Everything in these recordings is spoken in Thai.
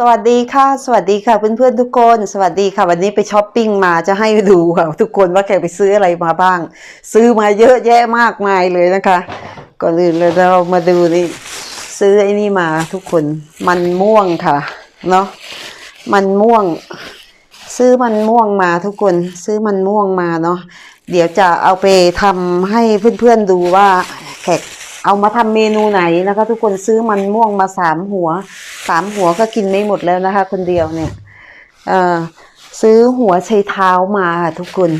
สวัสดีค่ะ สวัสดีค่ะเพื่อนๆทุกคน สวัสดีค่ะ วันนี้ไปช้อปปิ้งมาจะให้ดูค่ะทุกคนว่าแกไปซื้ออะไรมาบ้าง ซื้อมาเยอะแยะมากมายเลยนะคะก่อนอื่นเลยเรามาดูนี่ซื้อไอ้นี่มาทุกคนมันม่วงค่ะเนาะมันม่วง ซื้อมันม่วงมาทุกคน ซื้อมันม่วงมาเนาะเดี๋ยวจะเอาไปทำให้เพื่อนๆดูว่าแขก เอามาทำเมนูไหนนะคะ ทุกคนซื้อมันม่วงมาสามหัวสามหัวก็กินไม่หมดแล้วนะคะ คนเดียวเนี่ยเออซื้อหัวไชเท้ามาค่ะทุกคน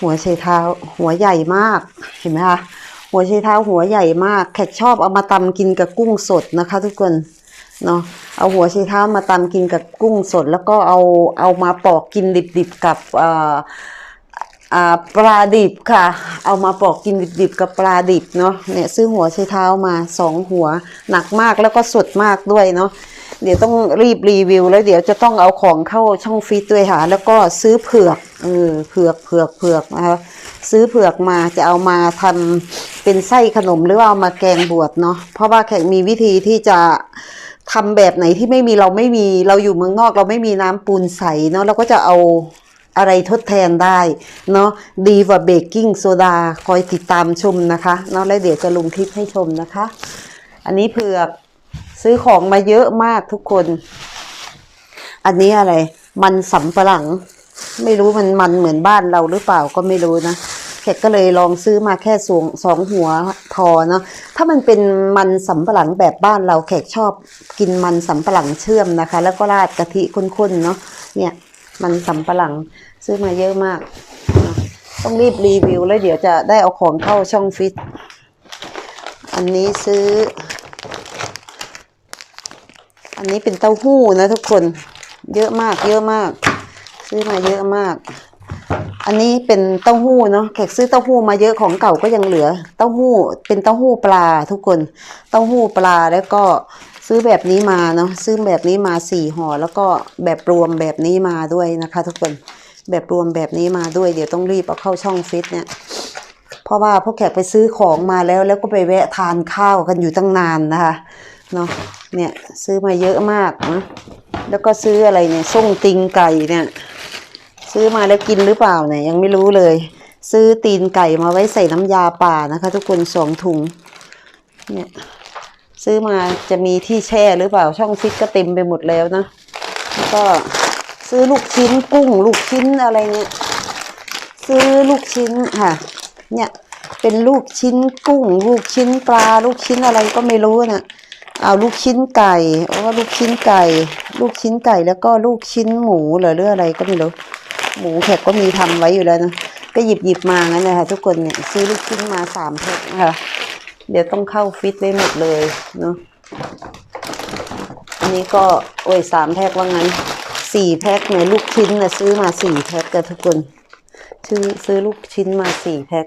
หัวไชเท้า หัวใหญ่มากเห็นไหมคะหัวไชเท้าหัวใหญ่มากแขกชอบเอามาตำกินกับกุ้งสดนะคะ ทุกคนเนาะเอาหัวไชเท้ามาตำกินกับกุ้งสด แล้วก็เอาเอามาปอกกินดิบๆกับเอ่ออ่า ปลาดิบค่ะ เอามาปอกกินดิบๆกับปลาดิบเนาะเนี่ยซื้อหัวไชเท้ามาสองหัวหนักมากแล้วก็สดมากด้วยเนาะเดี๋ยวต้องรีบรีวิว แล้วเดี๋ยวจะต้องเอาของเข้าช่องฟิตด้วยค่ะแล้วก็ซื้อเผือกเออเผือกเผือกเผือกนะคะซื้อเผือกมาจะเอามาทำเป็นไส้ขนมหรือว่าเอามาแกงบวชเนาะเพราะว่าแขกมีวิธีที่จะทำแบบไหนที่ไม่มีเราไม่มีเราอยู่เมืองนอกเราไม่มีน้ำปูนใสเนาะเราก็จะเอา อะไรทดแทนได้เนาะดีกว่าเบกกิ้งโซดาคอยติดตามชมนะคะเนาะแล้วเดี๋ยวจะลงคลิปให้ชมนะคะ อันนี้เผือกซื้อของมาเยอะมากทุกคน อันนี้อะไร มันสำปะหลัง ไม่รู้มันมันเหมือนบ้านเราหรือเปล่าก็ไม่รู้นะแขกก็เลยลองซื้อมาแค่สองสองหัวพอเนาะถ้ามันเป็นมันสำปะหลังแบบบ้านเราแขกชอบกินมันสำปะหลังเชื่อมนะคะ แล้วก็ราดกะทิข้นๆเนาะเนี่ย มันสำปะหลังซื้อมาเยอะมาก ต้องรีบรีวิวแล้วเดี๋ยวจะได้เอาของเข้าช่องฟิต อันนี้ซื้อ อันนี้เป็นเต้าหู้นะทุกคน เยอะมากเยอะมาก ซื้อมาเยอะมาก อันนี้เป็นเต้าหู้เนาะแขกซื้อเต้าหู้มาเยอะของเก่าก็ยังเหลือ เต้าหู้เป็นเต้าหู้ปลาทุกคน เต้าหู้ปลาแล้วก็ ซื้อแบบนี้มาเนาะซื้อแบบนี้มาสี่ห่อแล้วก็แบบรวมแบบนี้มาด้วยนะคะ ทุกคนแบบรวมแบบนี้มาด้วย เดี๋ยวต้องรีบเอาเข้าช่องฟิตเนี่ยเพราะว่าพวกแขกไปซื้อของมาแล้ว แล้วก็ไปแวะทานข้าวกันอยู่ตั้งนานนะคะเนาะเนี่ยซื้อมาเยอะมากนะแล้วก็ซื้ออะไรเนี่ยส้งติงไก่เนี่ย ซื้อมาแล้วกินหรือเปล่าเนี่ยยังไม่รู้เลย ซื้อตีนไก่มาไว้ใส่น้ำยาป่านะคะ ทุกคนสองถุงเนี่ย ซื้อมาจะมีที่แช่หรือเปล่าช่องฟิตก็เต็มไปหมดแล้วนะแล้วก็ซื้อลูกชิ้นกุ้ง ลูกชิ้นอะไรเนี่ยซื้อลูกชิ้นค่ะ เนี่ยเป็นลูกชิ้นกุ้ง ลูกชิ้นปลา ลูกชิ้นอะไรก็ไม่รู้นะเอาลูกชิ้นไก่โอ้ลูกชิ้นไก่ ลูกชิ้นไก่แล้วก็ลูกชิ้นหมูหรือเรื่องอะไรก็ไม่รู้หมูแขกก็มีทำไว้อยู่แล้วนะก็หยิบหยิบมางั้นเลยค่ะทุกคนเนี่ยซื้อลูกชิ้นมาสามแพ็คนะคะ เดี๋ยวต้องเข้าฟิตไว้หมดเลยเนาะอันนี้ก็โอ้ยสามแพ็คว่างั้นสี่แพ็คเนี่ยลูกชิ้นนะซื้อมาสี่แพ็คกันทุกคนซื้อซื้อลูกชิ้นมาสี่แพ็ค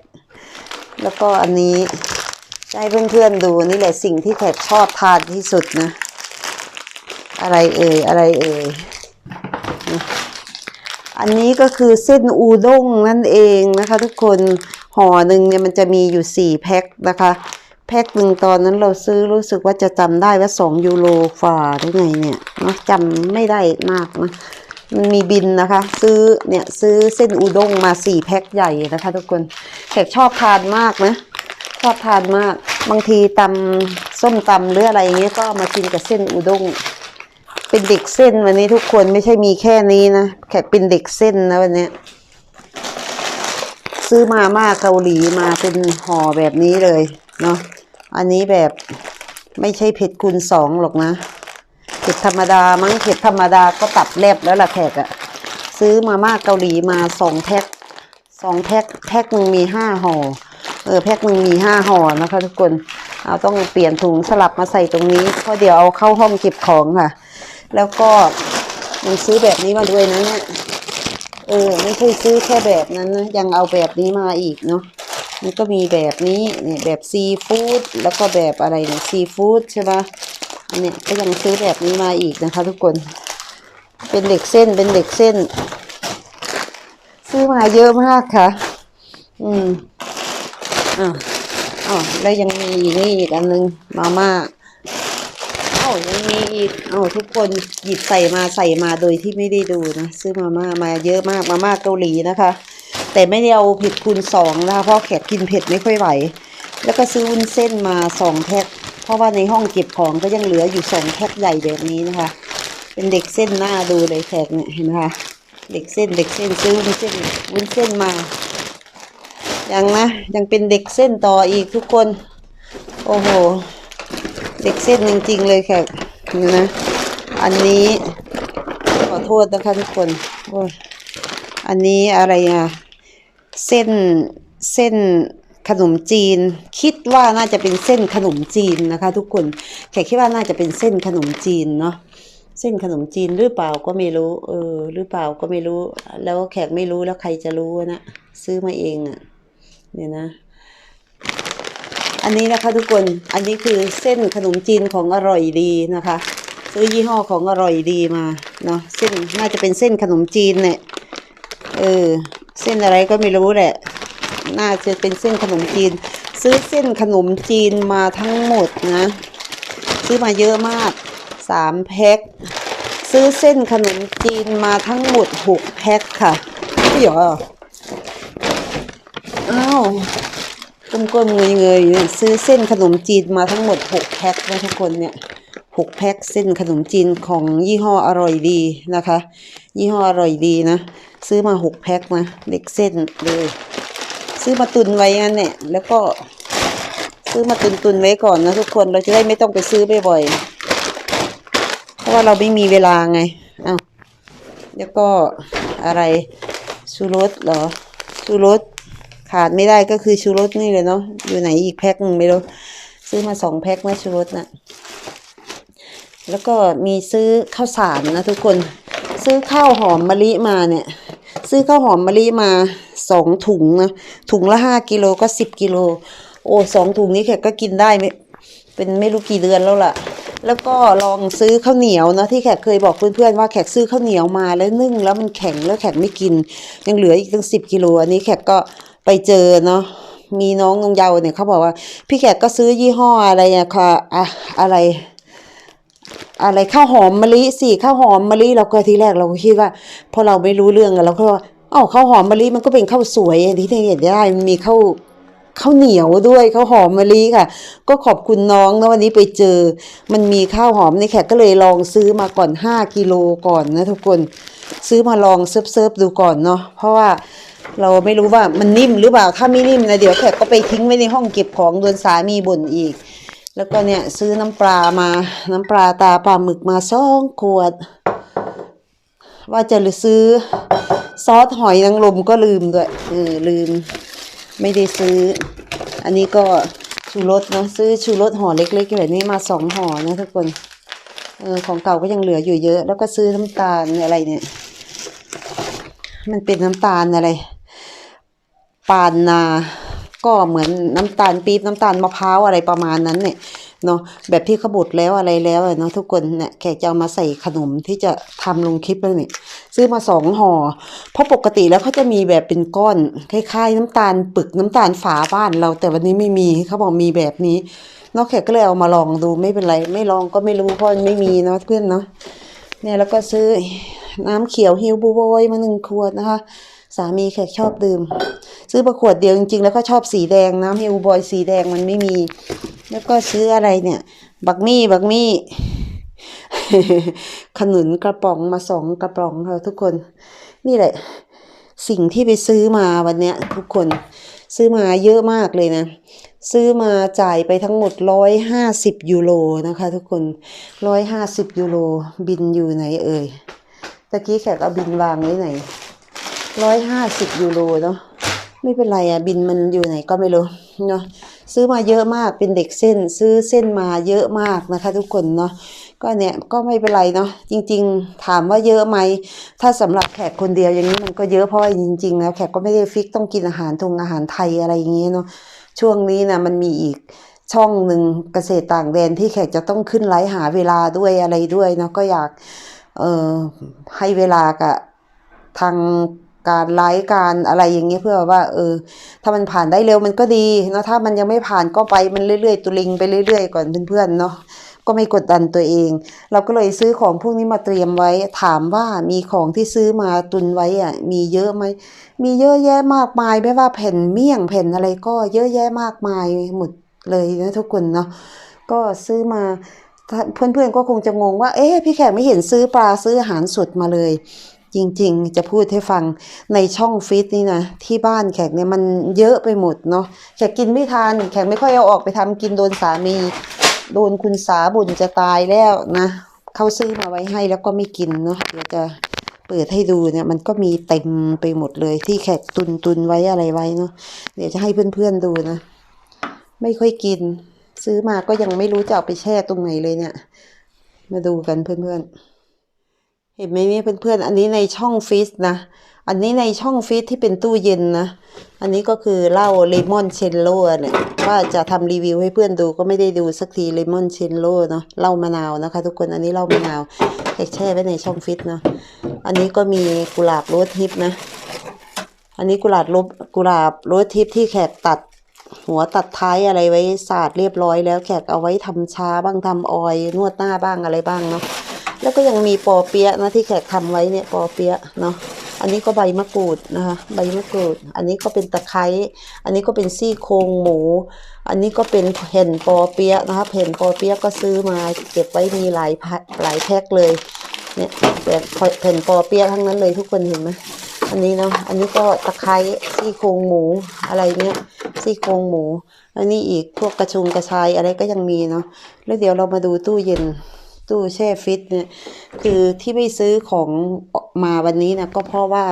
แล้วก็อันนี้ให้เพื่อนๆดูนี่แหละสิ่งที่แขกชอบทานที่สุดนะ อะไรเอ่ยอะไรเอ่ยอันนี้ก็คือเส้นอูด้งนั่นเองนะคะ ทุกคนห่อหนึ่งเนี่ยมันจะมีอยู่สี่แพ็คนะคะ แพ็คหนึ่งตอนนั้นเราซื้อรู้สึกว่าจะจำได้ว่าสองยูโรฝ่าหรือไงเนี่ยเนาะจำไม่ได้มากนะมันมีบินนะคะ ซื้อเนี่ยซื้อเส้นอูด้งมาสี่แพ็คใหญ่นะคะทุกคนแขกชอบทานมากนะชอบทานมากบางทีตำส้มตำหรืออะไรเงี้ยก็มากินกับเส้นอูด้งเป็นเด็กเส้นวันนี้ทุกคนไม่ใช่มีแค่นี้นะแขกเป็นเด็กเส้นนะวันนี้ซื้อมาม่าเกาหลีมาเป็นห่อแบบนี้เลยเนาะ อันนี้แบบไม่ใช่เผ็ดคูณสองหรอกนะ เผ็ดธรรมดามั้งเผ็ดธรรมดาก็ตัดแลบแล้วล่ะแขกอะซื้อมาม่าเกาหลีมาสองแพ็คสองแพ็คแพ็คหนึ่งมีห้าห่อเออแพ็คหนึ่งมีห้าห่อนะคะทุกคนเอาต้องเปลี่ยนถุงสลับมาใส่ตรงนี้เพราะเดี๋ยวเอาเข้าห้องเก็บของค่ะ แล้วก็ยังซื้อแบบนี้มาด้วยนะเนี่ยเออไม่ใช่ซื้อแค่แบบนั้นนะยังเอาแบบนี้มาอีกเนาะ มันก็มีแบบนี้เนี่ยแบบซีฟู้ดแล้วก็แบบอะไรเนี่ยซีฟู้ดใช่ปะอันเนี้ยก็ยังซื้อแบบนี้มาอีกนะคะ ทุกคน เป็นเด็กเส้นเป็นเด็กเส้น ซื้อมาเยอะมากค่ะ อืมอ่าอ๋อแล้วยังมีอีกนี่อีกอันนึงมาม่าเอาายังมีอีกอ้าทุกคนหยิบใส่มาใส่มาโดยที่ไม่ได้ดูนะ ซื้อมาม่ามาเยอะมากมาม่าเกาหลีนะคะ แต่ไม่ได้เอาเผ็ดคูณสองนะคะเพราะแขกกินเผ็ดไม่ค่อยไหว แล้วก็ซื้อวุ้นเส้นมาสองแพ็คเพราะว่าในห้องเก็บของก็ยังเหลืออยู่สองแพ็คใหญ่แบบนี้นะคะ เป็นเด็กเส้นหน้าดูเลยแขกเนี่ยเห็นไหมคะเด็กเส้นเด็กเส้นซื้อวุ้นเส้นวุ้นเส้นมายังนะยังเป็นเด็กเส้นต่ออีกทุกคน โอ้โห เด็กเส้นจริง ๆ เลยค่ะนี่นะ อันนี้ขอโทษนะคะทุกคน อันนี้อะไรอะ เส้นเส้นขนมจีน คิดว่าน่าจะเป็นเส้นขนมจีนนะคะ ทุกคนแขกคิดว่าน่าจะเป็นเส้นขนมจีนเนาะเส้นขนมจีนหรือเปล่าก็ไม่รู้เออหรือเปล่าก็ไม่รู้ แล้วแขกไม่รู้แล้วใครจะรู้นะซื้อมาเองอะ่ะเนี่ยนะ อันนี้นะคะทุกคนอันนี้คือเส้นขนมจีนของอร่อยดีนะคะ ซื้อยี่ห้อของอร่อยดีมาเนาะเส้นน่าจะเป็นเส้นขนมจีนเนี่ยเออ เส้นอะไรก็ไม่รู้แหละ น่าจะเป็นเส้นขนมจีน ซื้อเส้นขนมจีนมาทั้งหมดนะ ซื้อมาเยอะมากสามแพ็ค ซื้อเส้นขนมจีนมาทั้งหมดหกแพ็คค่ะไม่เหรออ้าวก้มๆเงยๆเนี่ยซื้อเส้นขนมจีนมาทั้งหมดหกแพ็คนะทุกคนเนี่ย หกแพ็คเส้นขนมจีนของยี่ห้ออร่อยดีนะคะ ยี่ห้ออร่อยดีนะ ซื้อมาหกแพ็คนะเด็กเส้นเลย ซื้อมาตุนไว้งั้นเนี่ยแล้วก็ซื้อมาตุนตุนไว้ก่อนนะทุกคนเราจะได้ไม่ต้องไปซื้อบ่อยๆเพราะว่าเราไม่มีเวลาไงอ้าแล้วก็อะไรชูรสเหรอชูรสขาดไม่ได้ก็คือชูรสนี่เลยเนาะอยู่ไหนอีกแพ็คหนึ่งไม่รู้ซื้อมาสองแพ็คนะชูรสน่ะ แล้วก็มีซื้อข้าวสารนะทุกคน ซื้อข้าวหอมมะลิมาเนี่ย ซื้อข้าวหอมมะลิมาสองถุงนะ ถุงละห้ากิโลก็สิบกิโล โอ้สองถุงนี้แขกก็กินได้ไม่เป็นไม่รู้กี่เดือนแล้วล่ะ แล้วก็ลองซื้อข้าวเหนียวนะที่แขกเคยบอกเพื่อนๆว่าแขกซื้อข้าวเหนียวมาแล้วนึ่งแล้วมันแข็งแล้วแขกไม่กิน ยังเหลืออีกตั้งสิบกิโลอันนี้แขกก็ไปเจอเนาะมีน้องนงเยาว์เนี่ยเขาบอกว่า พี่แขกก็ซื้อยี่ห้ออะไรอะค่ะอะอะไร อะไรข้าวหอมมะลิสิข้าวหอมมะลิเราก็ทีแรกเราก็คิดว่า พอเราไม่รู้เรื่องอะเราก็ว่าเอ้าข้าวหอมมะลิมันก็เป็นข้าวสวยที่ที่เห็นได้มันมีข้าวข้าวเหนียวด้วยข้าวหอมมะลิค่ะ ก็ขอบคุณน้องนะวันนี้ไปเจอ มันมีข้าวหอมในแขกก็เลยลองซื้อมาก่อนห้ากิโลก่อนนะทุกคนซื้อมาลองเซิร์ฟเซิฟดูก่อนเนาะเพราะว่าเราไม่รู้ว่ามันนิ่มหรือเปล่าถ้าไม่นิ่มนะเดี๋ยวแขกก็ไปทิ้งไว้ในห้องเก็บของโดนสามีบ่นอีก แล้วก็เนี่ยซื้อน้ำปลามา น้ำปลาตาปลาหมึกมาสองขวด ว่าจะซื้อซอสหอยนางรมก็ลืมด้วย เออลืม ไม่ได้ซื้อ อันนี้ก็ชูรสเนะซื้อชูรสห่อเล็กๆแบบนี้มาสองห่อนะทุกคนเออของเก่าก็ยังเหลืออยู่เยอะ แล้วก็ซื้อน้ำตาลอะไรเนี่ย มันเป็นน้ำตาลอะไรปานนา ก็เหมือนน้ำตาลปี๊บน้ำตาลมะพร้าวอะไรประมาณนั้นเนี่ยเนาะแบบที่เขาบดแล้วอะไรแล้วเนาะทุกคนเนี่ยแขกจะเอามาใส่ขนมที่จะทำลงคลิปแล้วเนี่ยซื้อมาสองห่อเพราะปกติแล้วเขาจะมีแบบเป็นก้อนคล้ายๆ น้ำตาลปึกน้ำตาลฝาบ้านเรา แต่วันนี้ไม่มีเขาบอกมีแบบนี้เนอกแขกก็เลยเอามาลองดูไม่เป็นไร ไม่ลองก็ไม่รู้เพราะมันไม่มีเนาะเพื่อนเนาะเนี่ยแล้วก็ซื้อน้ำเขียวฮิวบูโบยมาหนึ่งขวดนะคะ สามีแขกชอบดื่ม ซื้อมาขวดเดียวจริงๆ แล้วก็ชอบสีแดงน้ำฮิวบอยสีแดงมันไม่มี แล้วก็ซื้ออะไรเนี่ย บักมี่บักมี่ขนุนกระป๋องมาสองกระป๋องค่ะทุกคน นี่แหละ สิ่งที่ไปซื้อมาวันเนี้ย ทุกคนซื้อมาเยอะมากเลยนะ ซื้อมาจ่ายไปทั้งหมดร้อยห้าสิบยูโรนะคะ ทุกคนร้อยห้าสิบยูโรบินอยู่ไหนเอ่ยตะกี้แขกเอาบินวางไว้ไหนร้อยห้าสิบยูโรเนาะ ไม่เป็นไรอะบินมันอยู่ไหนก็ไม่รู้เนาะซื้อมาเยอะมากเป็นเด็กเส้น ซื้อเส้นมาเยอะมากนะคะ ทุกคนเนาะก็เนี่ยก็ไม่เป็นไรเนาะจริง ๆ ถามว่าเยอะไหมถ้าสำหรับแขกคนเดียวอย่างนี้มันก็เยอะเพราะว่าจริงๆแล้วแขกก็ไม่ได้ฟิกต้องกินอาหารทงอาหารไทยอะไรอย่างเงี้ยเนาะช่วงนี้นะมันมีอีกช่องหนึ่งเกษตรต่างแดนที่แขกจะต้องขึ้นไลฟ์หาเวลาด้วยอะไรด้วยเนาะก็อยากเอ่อให้เวลากับทาง การไลฟ์การอะไรอย่างเงี้ยเพื่อว่า เออ ถ้ามันผ่านได้เร็วมันก็ดีเนาะถ้ามันยังไม่ผ่านก็ไปมันเรื่อยๆ ตุลิงไปเรื่อยๆ ก่อนเพื่อนๆเนาะก็ไม่กดดันตัวเอง เราก็เลยซื้อของพวกนี้มาเตรียมไว้ ถามว่ามีของที่ซื้อมาตุนไว้อะมีเยอะไหมมีเยอะแยะมากมาย ไม่ว่าแผ่นเมี่ยงแผ่นอะไรก็เยอะแยะมากมายหมดเลยนะทุกคนเนาะก็ซื้อมาถ้าเพื่อนๆก็คงจะงงว่า เอ๊ะพี่แขกไม่เห็นซื้อปลาซื้ออาหารสดมาเลย จริงๆ จะพูดให้ฟังในช่องฟิตนี่นะ ที่บ้านแขกเนี่ยมันเยอะไปหมดเนาะแขกกินไม่ทันแขกไม่ค่อยเอาออกไปทำกินโดนสามี โดนคุณสาบุญจะตายแล้วนะเขาซื้อมาไว้ให้แล้วก็ไม่กินเนาะเดี๋ยวจะเปิดให้ดูเนี่ยมันก็มีเต็มไปหมดเลยที่แขกตุนตุนไว้อะไรไว้เนาะเดี๋ยวจะให้เพื่อนๆดูนะ ไม่ค่อยกิน ซื้อมาก็ยังไม่รู้จะเอาไปแช่ตรงไหนเลยเนี่ย มาดูกันเพื่อนๆ เห็นไหมเนี่ยเพื่อนๆอันนี้ในช่องฟรีซนะ อันนี้ในช่องฟรีซที่เป็นตู้เย็นนะ อันนี้ก็คือเหล้าเลมอนเชนโลเนี่ยว่าจะทำรีวิวให้เพื่อนดูก็ไม่ได้ดูสักทีเลมอนเชนโลเนาะเหล้ามะนาวนะคะ ทุกคนอันนี้เหล้ามะนาวแช่ไว้ในช่องฟรีซเนาะอันนี้ก็มีกุหลาบโรสทิปนะ อันนี้กุหลาบลบกุหลาบโรสทิปที่แขกตัดหัวตัดท้ายอะไรไว้สาดเรียบร้อยแล้วแขกเอาไว้ทำชาบ้างทำออยนวดหน้าบ้างอะไรบ้างเนาะ แล้วก็ยังมีปอเปี๊ยะนะที่แขกทำไว้เนี่ยปอเปี๊ยะเนาะอันนี้ก็ใบมะกรูดนะคะใบมะกรูด อันนี้ก็เป็นตะไคร้อันนี้ก็เป็นซี่โครงหมู อันนี้ก็เป็นแผ่นปอเปี๊ยะนะคะแผ่นปอเปี๊ยะก็ซื้อมาเก็บไว้มีหลายแพ็คหลายแพ็คเลยเนี่ยแบบแผ่นปอเปี๊ยะทั้งนั้นเลยทุกคนเห็นไหมอันนี้เนาะอันนี้ก็ตะไคร้ซี่โครงหมูอะไรเนี่ยซี่โครงหมูอันนี้อีกพวกกระชุงกระชายอะไรก็ยังมีเนาะแล้วเดี๋ยวเรามาดูตู้เย็น ตู้แช่ฟิตเนี่ยคือที่ไม่ซื้อของมาวันนี้นะก็เพราะว่า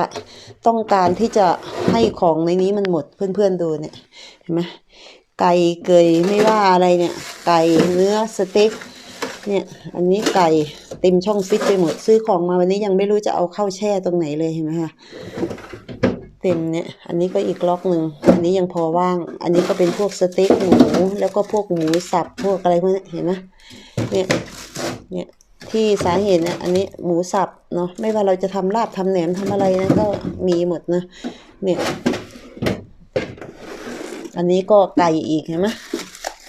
ต้องการที่จะให้ของในนี้มันหมดเพื่อนๆดูเนี่ยเห็นไหมไก่เกยไม่ว่าอะไรเนี่ย ไก่เนื้อสเต็กเนี่ยอันนี้ไก่เต็มช่องฟิตไปหมดซื้อของมาวันนี้ยังไม่รู้จะเอาเข้าแช่ตรงไหนเลยเห็นไหมคะเต็มเนี่ยอันนี้ก็อีกล็อกหนึ่งอันนี้ยังพอว่าง อันนี้ก็เป็นพวกสเต็กหมูแล้วก็พวกหมูสับพวกอะไรพวกนี้เห็นไหมเนี่ย เนี่ยที่สาเหตุเนี่ยอันนี้หมูสับเนาะไม่ว่าเราจะทำลาบทำแหนมทำอะไรนะก็มีหมดนะเนี่ยอันนี้ก็ไก่อีกเห็นไหม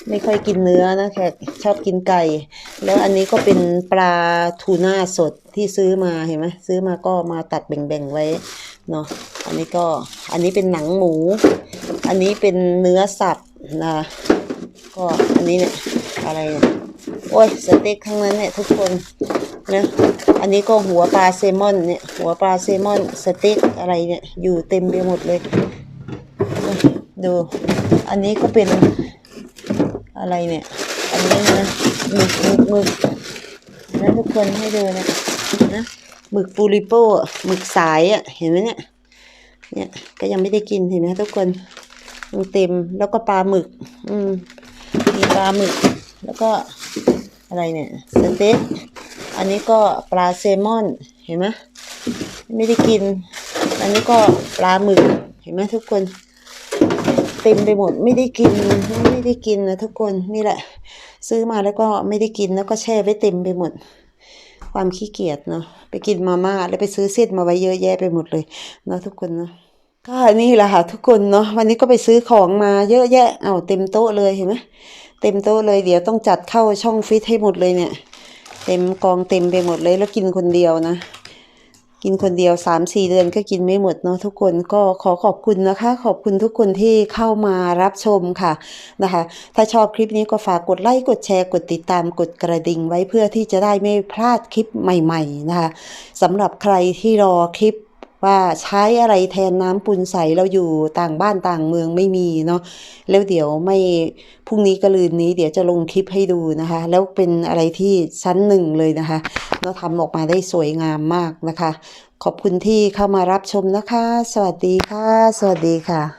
ไม่ค่อยกินเนื้อนะแขกชอบกินไก่ แล้วอันนี้ก็เป็นปลาทูน่าสดที่ซื้อมาเห็นไหมซื้อมาก็มาตัดแบ่งๆไว้เนาะอันนี้ก็อันนี้เป็นหนังหมู อันนี้เป็นเนื้อสับนะก็อันนี้เนี่ยอะไรเนี่ย โอ้ยสเต็กทั้งนั้นเนี่ยทุกคนนะอันนี้ก็หัวปลาเซมอนเนี่ยหัวปลาเซมอนสเต็กอะไรเนี่ยอยู่เต็มไปหมดเลยดูอันนี้ก็เป็นอะไรเนี่ย อันนี้นะหมึกหมึกหมึกนะทุกคนให้ดูนะนะหมึกปูริโป้อะหมึกสายอะเห็นไหมเนี่ยเนี่ยก็ยังไม่ได้กินเห็นไหมทุกคนมันเต็มแล้วก็ปลาหมึก อืมมีปลาหมึก แล้วก็ อะไรเนี่ยสเต็กอันนี้ก็ปลาแซลมอนเห็นไหมไม่ได้กิน อันนี้ก็ปลาหมึกเห็นไหมทุกคน เต็มไปหมดไม่ได้กินไม่ได้กินนะทุกคนนี่แหละ ซื้อมาแล้วก็ไม่ได้กินแล้วก็แช่ไว้เต็มไปหมด ความขี้เกียจเนาะไปกินมาม่าแล้วไปซื้อเส้นมาไว้เยอะแยะไปหมดเลยเนาะทุกคนเนาะก็นี่แหละค่ะทุกคนเนาะวันนี้ก็ไปซื้อของมาเยอะแยะเอาเต็มโต๊ะเลยเห็นไหม เต็มโต๊ะเลย เดี๋ยวต้องจัดเข้าช่องฟิตให้หมดเลยเนี่ย เต็มกองเต็มไปหมดเลยแล้วกินคนเดียวนะ กินคนเดียวสามสี่เดือนก็กินไม่หมดเนาะทุกคนก็ขอขอบคุณนะคะ ขอบคุณทุกคนที่เข้ามารับชมค่ะนะคะ ถ้าชอบคลิปนี้ก็ฝากกดไลค์กดแชร์กดติดตามกดกระดิ่งไว้เพื่อที่จะได้ไม่พลาดคลิปใหม่ ๆนะคะสำหรับใครที่รอคลิป ว่าใช้อะไรแทนน้ำปูนใสเราอยู่ต่างบ้านต่างเมืองไม่มีเนาะแล้วเดี๋ยวไม่พรุ่งนี้กระลืนนี้เดี๋ยวจะลงคลิปให้ดูนะคะ แล้วเป็นอะไรที่ชั้นหนึ่งเลยนะคะเราทำออกมาได้สวยงามมากนะคะ ขอบคุณที่เข้ามารับชมนะคะ สวัสดีค่ะ สวัสดีค่ะ